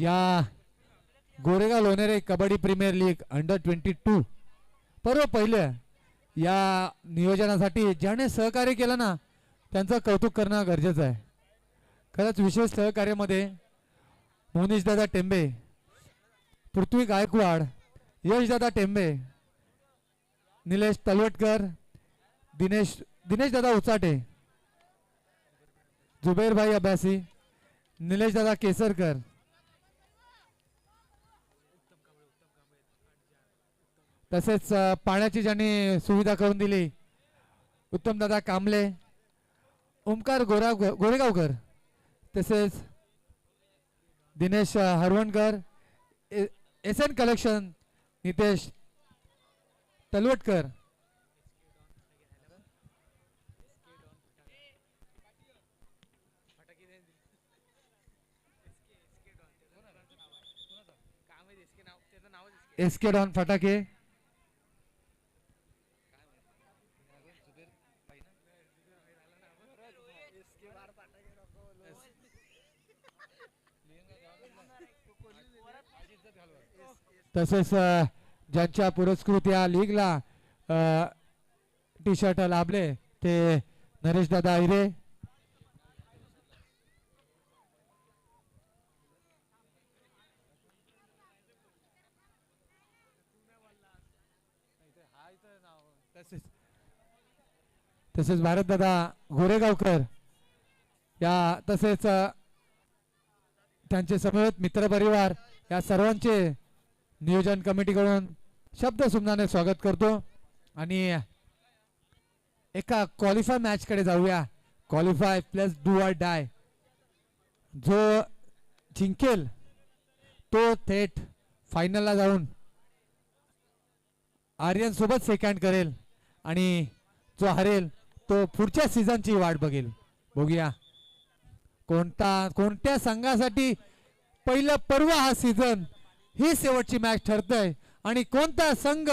या Goregaon Lonere kabaddi premier league under twenty two पर्व पहिलं या नियोजनासाठी ज्याने सहकार्य केलं ना त्यांचं कौतुक करणं गरजेचं आहे. खरंच विशेष सहकार्यामध्ये मोनीशदादा टेंबे पृथ्वी गायकवाड यशदादा टेंबे निलेश तलवटकर दिनेश दिनेश दादा उचाटे जुबेरभाई अभ्यासी निलेश दादा केसरकर तसेच पाण्याची ज्यांनी सुविधा करून दिली उत्तमदादा कांबले ओमकार गोरा गोरेगावकर तसेच Dinesh Harvankar S N collection Nitesh Talvatkar. S K Don फटाके. तसेच ज्यांच्या पुरस्कृत या लीगला टी शर्ट लाभले ते नरेश दादा हिरे तसेच तसेच भारतदादा गोरेगावकर या तसेच त्यांचे समवेत मित्रपरिवार या सर्वांचे नियोजन कमिटीकडून शब्द सुमनाने स्वागत करतो आणि एका क्वालिफाय मॅचकडे जाऊया. Qualify plus do or die जो जिंकेल तो थेट फायनलला जाऊन आर्यन सोबत सेकंड करेल आणि जो हरेल तो पुढच्या सीझनची वाट बघेल. बघूया. कोणता कोणत्या संघासाठी पहिलं पर्व हा सीझन ही शेवटची मॅच ठरतय. आणि कोणता संघ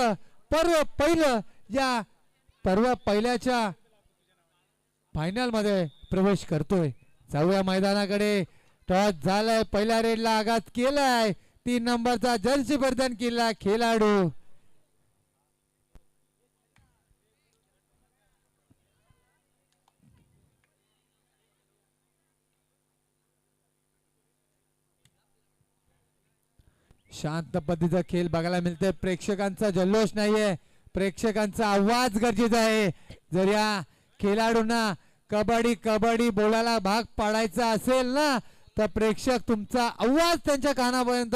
पर्व पहिलं या पर्व पहिल्याच्या फायनलमध्ये प्रवेश करतोय? जाऊया मैदानाकडे. टॉस झालाय पहिल्या रेडला आघात केलाय. तीन नंबरचा जर्सी वर्धन केला खेळाडू. शांत पद्धतीचा खेळ बघायला मिळतोय. प्रेक्षकांचा जल्लोष नाहीये. प्रेक्षकांचा आवाज गरजेचा आहे. जर या खेळाडूंना कबड्डी कबड्डी बोलायला भाग पाडायचा असेल ना तर प्रेक्षक तुमचा आवाज त्यांच्या कानापर्यंत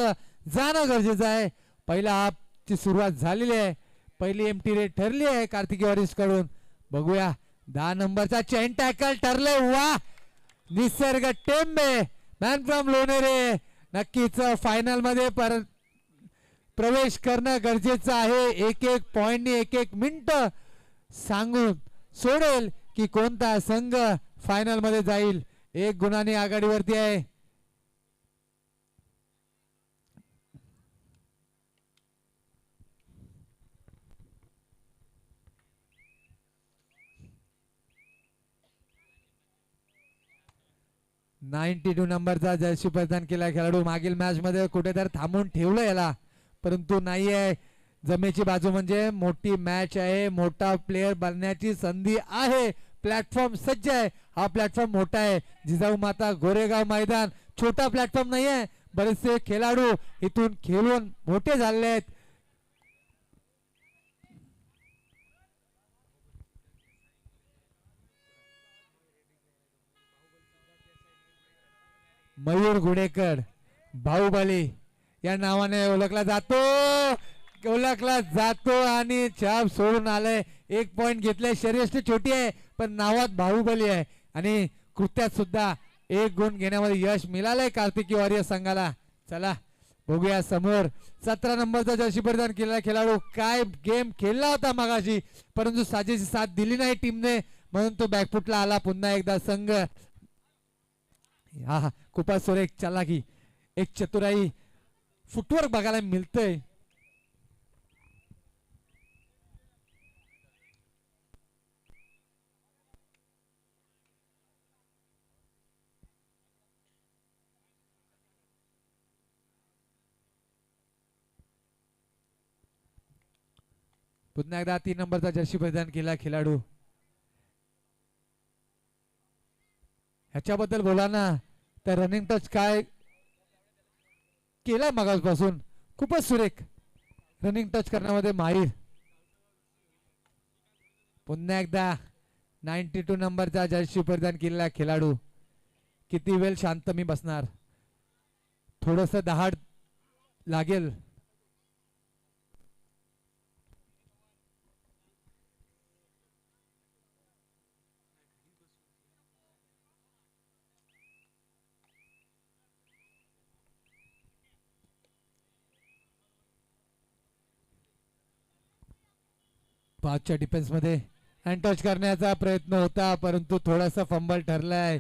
जाणं गरजेचं आहे. पहिला हाफची सुरुवात झालेली आहे. पहिली एमटी रेट ठरली आहे कार्तिकी वरिष्ठकडून बघूया. दहा नंबरचा चेन टॅकल ठरले वा! निसर्ग टेंबे. मॅन फ्रॉम लोणेरे नक्कीच फायनलमध्ये पर प्रवेश करणं गरजेचं आहे. एक एक पॉईंटनी एक एक मिनट सांगून सोडेल की कोणता संघ फायनलमध्ये जाईल. एक गुणाने आघाडीवरती आहे. नाईन्टी टू नंबरचा जर्सी परिधान केला खेळाडू मागील मॅच मध्ये कुठेतरी थांबून ठेवलं याला. परंतु नाही आहे जमेची बाजू म्हणजे मोठी मॅच आहे. मोठा प्लेअर बनण्याची संधी आहे. प्लॅटफॉर्म सज्ज आहे. हा प्लॅटफॉर्म मोठा आहे. जिजाऊ माता गोरेगाव मैदान. छोटा प्लॅटफॉर्म नाही आहे बरेचसे खेळाडू इथून खेळून मोठे झाले आहेत. मयूर गुडेकर बाहुबली या नावाने ओळखला जातो. ओळखला जातो आणि छाप सोडून आलाय. एक पॉईंट घेतलाय. शरीर छोटी आहे पण नावात बाहुबली आहे. आणि कृत्यात सुद्धा एक गुण घेण्यामध्ये यश मिळालंय कार्तिकी वॉरियर संघाला. चला बघूया समोर. सतरा नंबरचा जर्सी परिधान केलेला खेळाडू काय गेम खेळला होता मागाशी? परंतु साजेची साथ दिली नाही टीमने. म्हणून तो बॅकफुटला आला पुन्हा एकदा संघ. हा खूपच सोरे एक चालाकी एक चतुराई फुटवर्क बघायला मिळतंय. पुन्हा एकदा तीन नंबरचा जर्सी परिधान केला खेळाडू. ह्याच्याबद्दल बोला ना. तर रनिंग टच काय केला मगासपासून? खूपच सुरेख. रनिंग टच करण्यामध्ये माहीर. पुन्हा एकदा नाईन्टी टू नंबरचा जर्सी परिधान केलेला खेळाडू. किती वेळ शांत मी बसणार. थोडस दहाड लागेल. पाचच्या डिफेन्समध्ये अँड टच करण्याचा प्रयत्न होता परंतु थोडासा फंबल ठरलाय.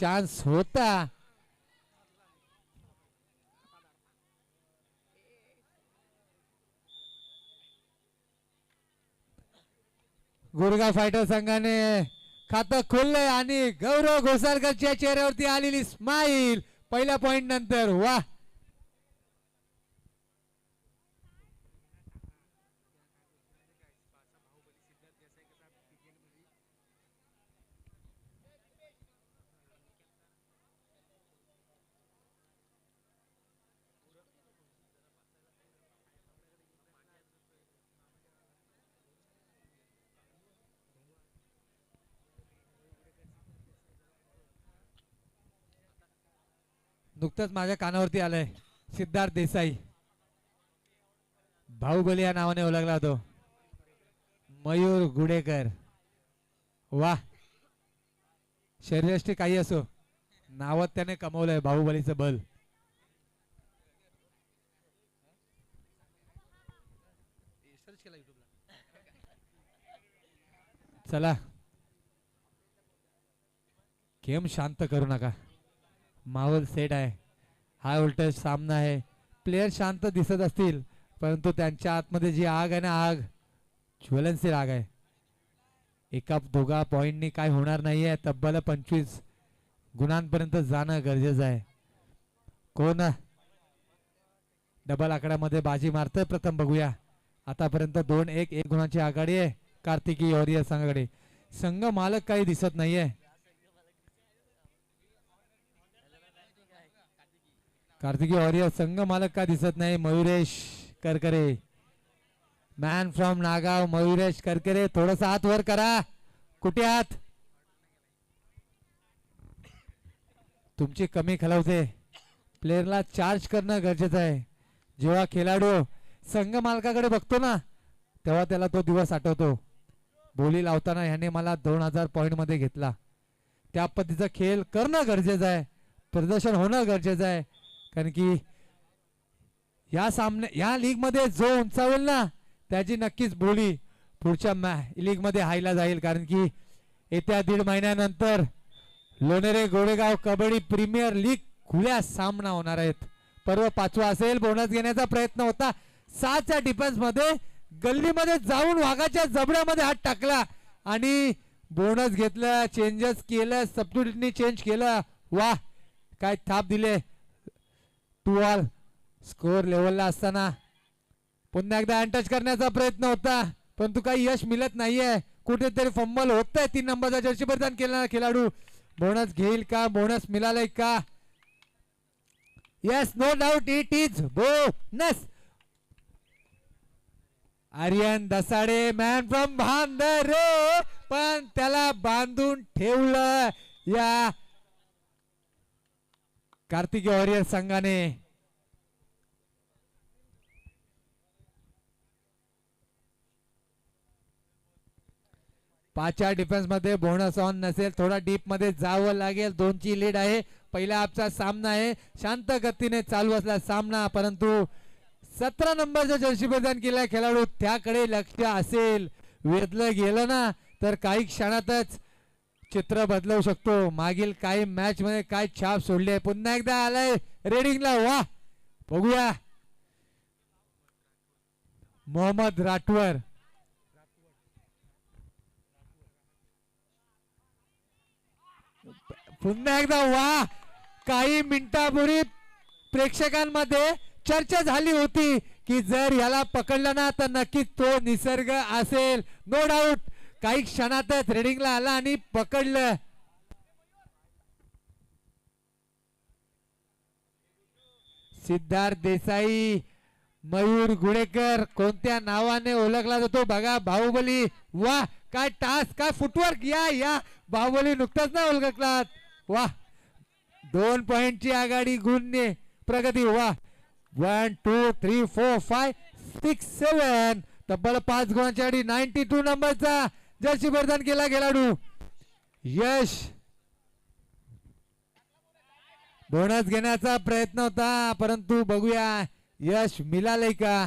चान्स होता. गुरगा फायटर संघाने खातं खोललंय आणि गौरव घोसाळकरच्या चेहऱ्यावरती आलेली स्माईल पहिल्या पॉइंट नंतर वा नुकतंच माझ्या कानावरती आलंय. सिद्धार्थ देसाई. बाहुबली या नावाने ओळखला तो मयूर गुडेकर. वा शरीरष्टी काही असो नावात त्याने कमवलंय बाहुबलीचं बल. चला. केम शांत करू नका. माहोल सेट आहे. हा उलट सामना आहे. प्लेयर शांत दिसत असतील परंतु त्यांच्या आतमध्ये जी आग आहे ना आग ज्वलनशील आग आहे. एका दोघा पॉईंटनी काय होणार नाही आहे तब्बल पंचवीस गुणांपर्यंत जाणं गरजेचं आहे. कोण? डबल आकड्यामध्ये बाजी मारतोय प्रथम बघूया. आतापर्यंत दोन एक एक गुणाची आघाडी आहे. कार्तिकी वॉरियर संघाकडे संघ मालक काही दिसत नाहीये. कार्तिकी वॉरियर संघ मालक का दिसत नाही? Mayuresh Karkare. Man from Nagaon Mayuresh Karkare. थोडस हात वर करा. कुठे आहात? तुमची कमी खलवते. प्लेअरला चार्ज करणं गरजेचं आहे. जेव्हा खेळाडू संघ मालकाकडे बघतो ना तेव्हा त्याला तो दिवस आठवतो. बोली लावताना ह्याने मला दोन हजार पॉईंटमध्ये घेतला. त्या पद्धतीचा खेळ करणं गरजेचं आहे. प्रदर्शन होणं गरजेचं आहे. कारण की या सामने या लीगमध्ये जो उंचावेल ना त्याची नक्कीच बोली पुढच्या लीगमध्ये हायला जाईल. कारण की येत्या दीड महिन्यानंतर लोणेरे गोडेगाव कबड्डी प्रीमियर लीग खुल्या सामना होणार आहेत. पर्व पाचवा असेल बोनस घेण्याचा प्रयत्न होता. सातच्या डिफेन्समध्ये गल्लीमध्ये जाऊन वाघाच्या जबड्यामध्ये हात टाकला आणि बोनस घेतलं चेंजेस केलं सबस्टिट्यूटनी चेंज केलं. वा काय थाप दिले. To all. स्कोर लेवलला असताना. पुन्हा एकदा अँटच करण्याचा प्रयत्न होता परंतु काही यश मिळत नाहीये. कुठेतरी फंबल होत आहे तीन नंबरचा जर्सी परिधान केलेला खेळाडू. बोनस घेईल का? बोनस मिळालाय का? Yes no doubt it is bonus Aryan Dasade man from Bhandar. पण त्याला बांधून ठेवलं या कार्तिकी वॉरियर संघाने पाचच्या डिफेन्समध्ये बोनस ऑन नसेल थोडा डीपमध्ये जावं लागेल. दोनची लीड आहे. पहिला आपचा सामना आहे. शांत गतीने चालू असला सामना परंतु सतरा नंबरचा जर्सी प्रदान केला खेळाडू. त्याकडे लक्ष असेल. वेधलं गेलं ना तर काही क्षणातच चित्र बदलवू शकतो. मागील काही मॅच मध्ये काय छाप सोडली आहे? पुन्हा एकदा आलाय रेडिंगला. वा! बघूया. मोहम्मद राठवर पुन्हा एकदा वा! काही मिनिटापूर्वी प्रेक्षकांमध्ये चर्चा झाली होती की जर याला पकडलं ना तर नक्कीच तो निसर्ग असेल. नो डाऊट काही क्षणातच रेडिंगला आला आणि पकडलं. सिद्धार्थ देसाई मयूर गुडेकर कोणत्या नावाने ओळखला जातो? बघा बाहुबली. वा काय टास्क काय फुटवर्क या या. बाहुबली नुकताच ना ओळखलात. वा दोन पॉइंटची आघाडी गुणने प्रगती. वा one two three four five six seven तब्बल पाच गुणांची आधी नाईन्टी टू नंबरचा जर्सी परिधान केला खेळाडू यश. बोनस घेण्याचा प्रयत्न होता परंतु बघूया यश मिळालंय का?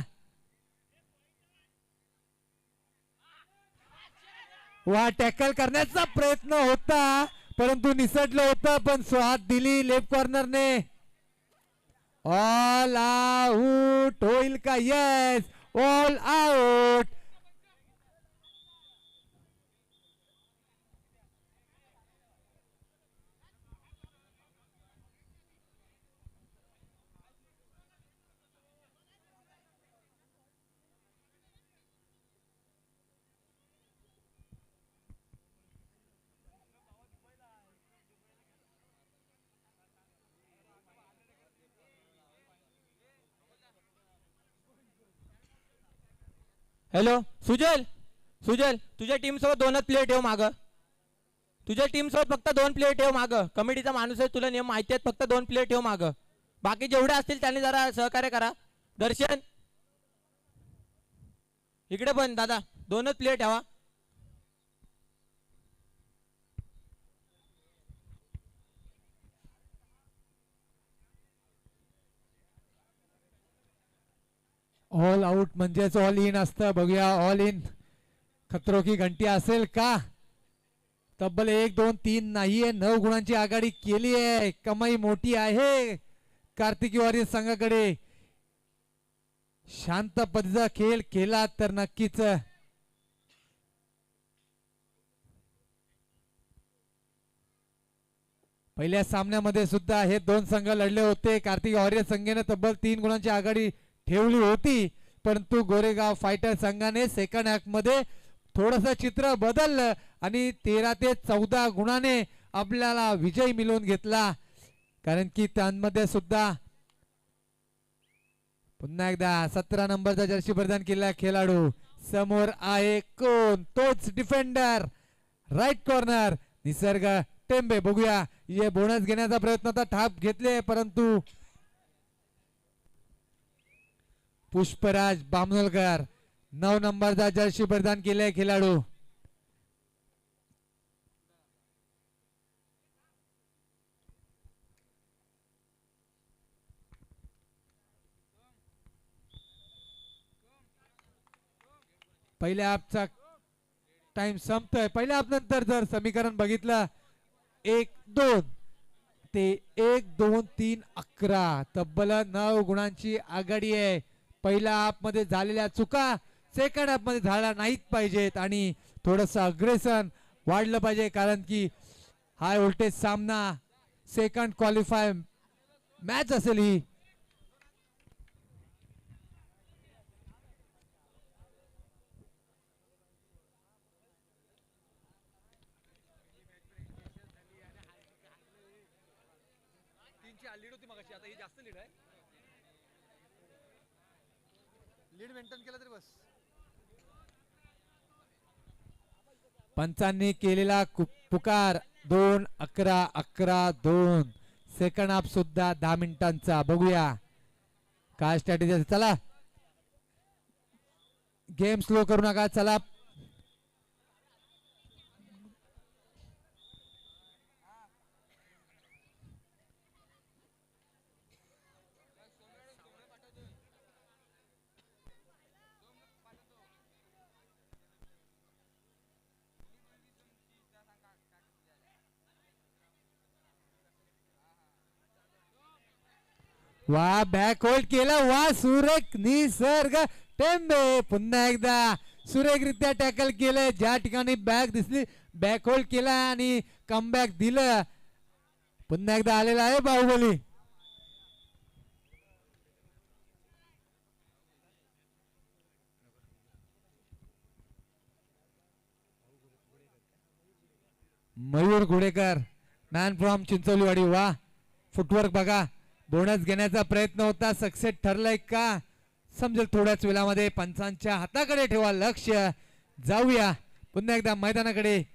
वा टॅकल करण्याचा प्रयत्न होता परंतु निसटलं होतं पण स्वाद दिली लेफ्ट कॉर्नरने. ऑल आउट होईल का yes all out hello Sujal? Sujal तुझ्या टीमसोबत दोनच प्लेयर ठेव माग. तुझ्या टीमसोबत फक्त दोन प्लेयर ठेव माग. कमिटीचा माणूस आहे तुला नियम माहिती आहेत फक्त दोन प्लेयर ठेव माग. बाकी जेवढे असतील त्यांनी जरा सहकार्य करा. दर्शन. इकडे पण दादा. दोनच प्लेयर ठेवा. ऑल आउट म्हणजेच ऑल इन असतं. बघूया ऑल इन खतरो की घंटी असेल का? तब्बल एक दोन तीन नाहीये नऊ गुणांची आघाडी केली आहे. कमाई मोठी आहे. कार्तिकी वारी संघाकडे शांत पद्धतीचा खेळ केला तर नक्कीच. पहिल्या सामन्यामध्ये सुद्धा हे दोन संघ लढले होते. कार्तिक वॉरियर संघाने तब्बल तीन गुणांची आघाडी ठेवली होती परंतु गोरेगाव फायटर संघाने सेकंड हॅफमध्ये थोडस चित्र बदललं आणि तेरा ते चौदा गुणाने आपल्याला विजय मिळवून घेतला. कारण की त्यांमध्ये सुद्धा पुन्हा एकदा सतरा नंबरचा जर्सी प्रदान केला खेळाडू. समोर आहे कोण? तोच डिफेंडर राईट कॉर्नर निसर्ग टेंबे बघूया. हे बोनस घेण्याचा प्रयत्न आता ठाप घेतले परंतु पुष्पराज बामनोलकर. नऊ नंबरचा जर्सी प्रदान केलाय खेळाडू. पहिल्या आपचा टाइम संपतोय. पहिल्या आप नंतर जर समीकरण बघितलं एक दोन. ते एक दोन तीन अकरा. तब्बल नऊ गुणांची आघाडी आहे. पहिल्या हाफमध्ये झालेल्या चुका सेकंड हाफमध्ये झाल्या नाहीत पाहिजेत आणि थोडंसं अग्रेसन वाढलं पाहिजे कारण की हाय व्होल्टेज सामना सेकंड क्वालिफाय मॅच असेल ही. तीनची लीड होती मगाशी आता ही जास्त लीड आहे. लीड मेंटेन केलं तरी बस. पंचांनी केलेला कु- पुकार दोन अकरा अकरा दोन. सेकंड हाफ सुद्धा दहा मिनिटांचा. बघूया. काय स्ट्रॅटेजी चला. गेम स्लो करू नका. चला. वा बॅक होल्ड केला. वा सुरेख निसर्ग. टेंबे पुन्हा एकदा. सुरेखरित्या टॅकल केलं. ज्या ठिकाणी बॅक दिसली बॅक होल्ड केला आणि कम बॅक दिलं. पुन्हा एकदा आलेला आहे Baahubali. Mayur Ghodekar man from Chincholiwadi. वा फुटवर्क बघा. बोनस घेण्याचा प्रयत्न होता. सक्सेस ठरलाय का? समजेल थोड्याच वेळामध्ये पंचांच्या हाताकडे ठेवा लक्ष जाऊया. पुन्हा एकदा मैदानाकडे.